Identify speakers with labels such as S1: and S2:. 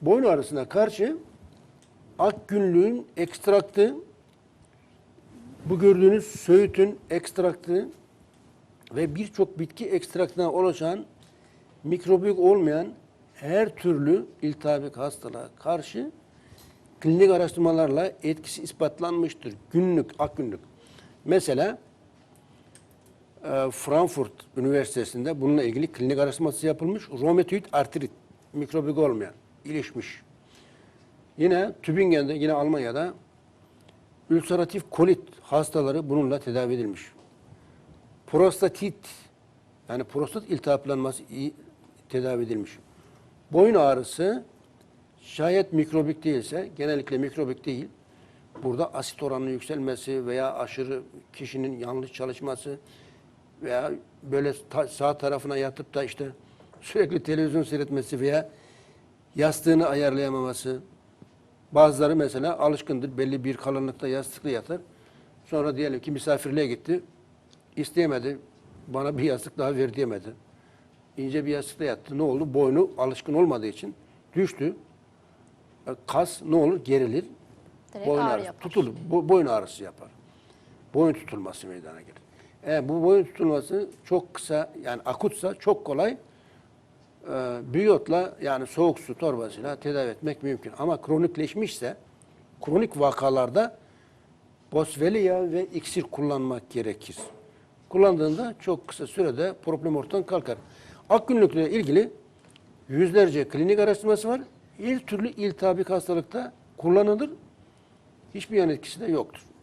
S1: Boyun ağrısına karşı ak günlüğün ekstraktı, bu gördüğünüz söğütün ekstraktı ve birçok bitki ekstraktından oluşan mikrobik olmayan her türlü iltihabik hastalığa karşı klinik araştırmalarla etkisi ispatlanmıştır. Günlük, ak günlük. Mesela e, Frankfurt Üniversitesi'nde bununla ilgili klinik araştırması yapılmış. Romatoid artrit, mikrobik olmayan, ilişmiş. Yine Tübingen'de, yine Almanya'da ülseratif kolit hastaları bununla tedavi edilmiş. Prostatit, yani prostat iltihaplanması tedavi edilmiş. Boyun ağrısı şayet mikrobik değilse, genellikle mikrobik değil, burada asit oranının yükselmesi veya aşırı kişinin yanlış çalışması veya böyle sağ tarafına yatıp da işte sürekli televizyon seyretmesi veya yastığını ayarlayamaması. Bazıları mesela alışkındır belli bir kalınlıkta yastıklı yatar. Sonra diyelim ki misafirliğe gitti. isteyemedi. Bana bir yastık daha ver diyemedi. İnce bir yastıkta yattı. Ne oldu? Boynu alışkın olmadığı için düştü. E, Kas ne olur? Gerilir.
S2: Direkt
S1: boyun
S2: ağrı
S1: ağrısı
S2: yapar.
S1: tutulur. Bo- boyun ağrısı yapar. Boyun tutulması meydana gelir. Eğer bu boyun tutulması çok kısa yani akutsa çok kolay e, biyotla yani soğuk su torbasıyla tedavi etmek mümkün. Ama kronikleşmişse kronik vakalarda boswellia ve iksir kullanmak gerekir. Kullandığında çok kısa sürede problem ortadan kalkar. Ak günlükle ilgili yüzlerce klinik araştırması var. Her türlü iltihabik hastalıkta kullanılır. Hiçbir yan etkisi de yoktur.